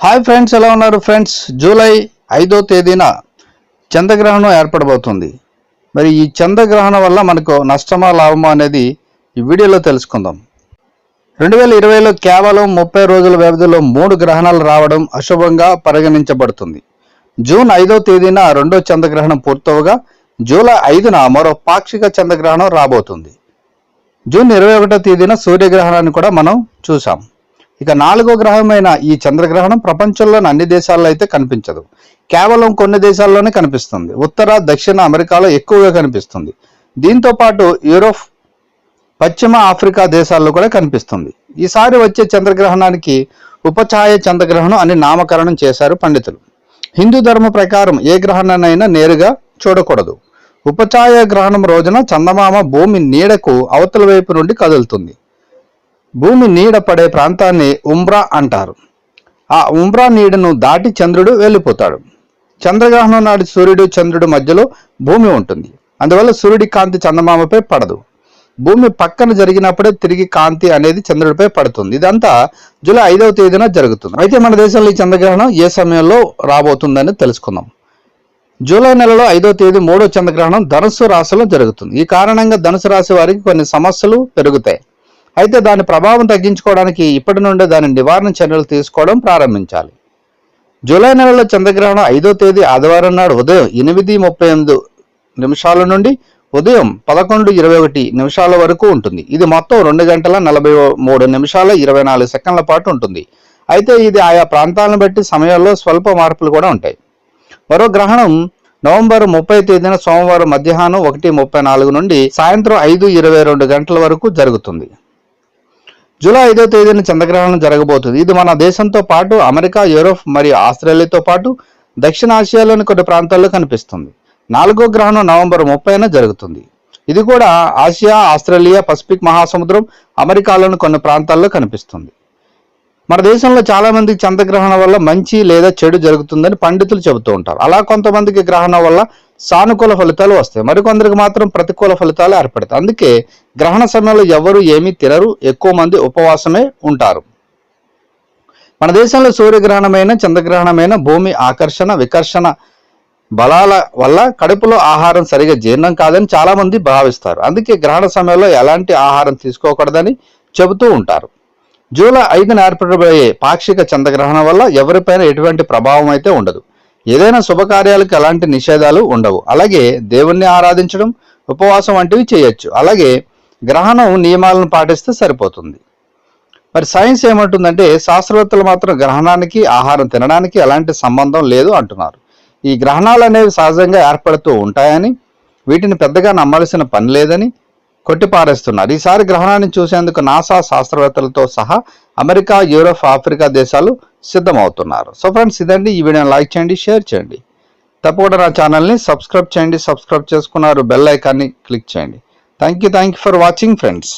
Hi friends ఎలా ఉన్నారు friends? July ఐదో తేదీన చంద్రగ్రహణం ఏర్పడబోతుంది. మరి ఈ చంద్రగ్రహణం వల్ల మనకు నష్టమా లాభమా అనేది ఈ వీడియోలో తెలుసుకుందాం. రెండు వేల ఇరవైలో కేవలం ముప్పై రోజుల వ్యవధిలో మూడు గ్రహణాలు రావడం అశుభంగా పరిగణించబడుతుంది. జూన్ ఐదో తేదీన రెండో చంద్రగ్రహణం పూర్తవగా జూలై ఐదున మరో పాక్షిక చంద్రగ్రహణం రాబోతుంది. జూన్ ఇరవై ఒకటో తేదీన సూర్యగ్రహణాన్ని కూడా మనం చూసాం ఇక నాలుగో గ్రహమైన ఈ చంద్రగ్రహణం ప్రపంచంలోని అన్ని దేశాల్లో అయితే కనిపించదు. కేవలం కొన్ని దేశాల్లోనే కనిపిస్తుంది. ఉత్తర దక్షిణ అమెరికాలో ఎక్కువగా కనిపిస్తుంది. దీంతో పాటు యూరోప్ పశ్చిమ ఆఫ్రికా దేశాల్లో కూడా కనిపిస్తుంది. ఈసారి వచ్చే చంద్రగ్రహణానికి ఉపఛాయ చంద్రగ్రహణం అని నామకరణం చేశారు పండితులు. హిందూ ధర్మ ప్రకారం ఏ గ్రహణాన్నైనా నేరుగా చూడకూడదు. ఉపచాయ గ్రహణం రోజున చందమామ భూమి నీడకు అవతల వైపు నుండి కదులుతుంది. భూమి నీడ పడే ప్రాంతాన్ని ఉమ్రా అంటారు. ఆ ఉమ్రా నీడను దాటి చంద్రుడు వెళ్ళిపోతాడు. చంద్రగ్రహణం నాటి సూర్యుడు చంద్రుడు మధ్యలో భూమి ఉంటుంది. అందువల్ల సూర్యుడి కాంతి చందమామపై పడదు. భూమి పక్కన జరిగినప్పుడే తిరిగి కాంతి అనేది చంద్రుడిపై పడుతుంది. ఇదంతా జూలై ఐదవ తేదీన జరుగుతుంది. అయితే మన దేశంలో ఈ చంద్రగ్రహణం ఏ సమయంలో రాబోతుందని తెలుసుకుందాం. జూలై నెలలో ఐదో తేదీ మూడో చంద్రగ్రహణం ధనుసు రాశిలో జరుగుతుంది. ఈ కారణంగా ధనుసు రాశి వారికి కొన్ని సమస్యలు పెరుగుతాయి. అయితే దాని ప్రభావం తగ్గించుకోవడానికి ఇప్పటి నుండే దాని నివారణ చర్యలు తీసుకోవడం ప్రారంభించాలి. జూలై నెలలో చంద్రగ్రహణం ఐదో తేదీ ఆదివారం నాడు ఉదయం ఎనిమిది ముప్పై ఎనిమిది నిమిషాల నుండి ఉదయం పదకొండు ఇరవై ఒకటి నిమిషాల వరకు ఉంటుంది. ఇది మొత్తం రెండు గంటల నలభై మూడు నిమిషాల ఇరవై నాలుగు సెకండ్ల పాటు ఉంటుంది. అయితే ఇది ఆయా ప్రాంతాలను బట్టి సమయాల్లో స్వల్ప మార్పులు కూడా ఉంటాయి. మరో గ్రహణం నవంబర్ ముప్పై తేదీన సోమవారం మధ్యాహ్నం ఒకటి ముప్పై నాలుగు నుండి సాయంత్రం ఐదు ఇరవై రెండు గంటల వరకు జరుగుతుంది. జూలై ఐదో తేదీన చంద్రగ్రహణం జరగబోతుంది. ఇది మన దేశంతో పాటు అమెరికా యూరోప్ మరియు ఆస్ట్రేలియాతో పాటు దక్షిణ ఆసియాలోని కొన్ని ప్రాంతాల్లో కనిపిస్తుంది. నాలుగో గ్రహణం నవంబర్ ముప్పైన జరుగుతుంది. ఇది కూడా ఆసియా ఆస్ట్రేలియా పసిఫిక్ మహాసముద్రం అమెరికాలోని కొన్ని ప్రాంతాల్లో కనిపిస్తుంది. మన దేశంలో చాలా మందికి చంద్రగ్రహణం వల్ల మంచి లేదా చెడు జరుగుతుందని పండితులు చెబుతూ ఉంటారు. అలా కొంతమందికి గ్రహణం వల్ల సానుకూల ఫలితాలు వస్తాయి. మరికొందరికి మాత్రం ప్రతికూల ఫలితాలు ఏర్పడతాయి. అందుకే గ్రహణ సమయంలో ఎవరు ఏమీ తినరు. ఎక్కువ మంది ఉపవాసమే ఉంటారు. మన దేశంలో సూర్యగ్రహణమైన చంద్రగ్రహణమైన భూమి ఆకర్షణ వికర్షణ బలాల వల్ల కడుపులో ఆహారం సరిగా జీర్ణం కాదని చాలామంది భావిస్తారు. అందుకే గ్రహణ సమయంలో ఎలాంటి ఆహారం తీసుకోకూడదని చెబుతూ ఉంటారు. జూలై ఐదున ఏర్పడబోయే పాక్షిక చంద్రగ్రహణం వల్ల ఎవరిపైన ఎటువంటి ప్రభావం అయితే ఉండదు. ఏదైనా శుభకార్యాలకు ఎలాంటి నిషేధాలు ఉండవు. అలాగే దేవుణ్ణి ఆరాధించడం ఉపవాసం వంటివి చేయొచ్చు. అలాగే గ్రహణం నియమాలను పాటిస్తే సరిపోతుంది. మరి సైన్స్ ఏమంటుందంటే శాస్త్రవేత్తలు మాత్రం గ్రహణానికి ఆహారం తినడానికి ఎలాంటి సంబంధం లేదు అంటున్నారు. ఈ గ్రహణాలు అనేవి సహజంగా ఏర్పడుతూ ఉంటాయని వీటిని పెద్దగా నమ్మాల్సిన పని లేదని కొట్టిపారేస్తున్నారు. ఈసారి గ్రహణాన్ని చూసేందుకు నాసా శాస్త్రవేత్తలతో సహా అమెరికా యూరోప్ ఆఫ్రికా దేశాలు సిద్ధమవుతున్నారు. సో ఫ్రెండ్స్ ఇదండి. ఈ వీడియోని లైక్ చేయండి షేర్ చేయండి. తప్పకుండా నా ఛానల్ని సబ్స్క్రైబ్ చేయండి సబ్స్క్రైబ్ చేసుకున్నారు బెల్ ఐకాన్ని క్లిక్ చేయండి. Thank you thank you for watching friends.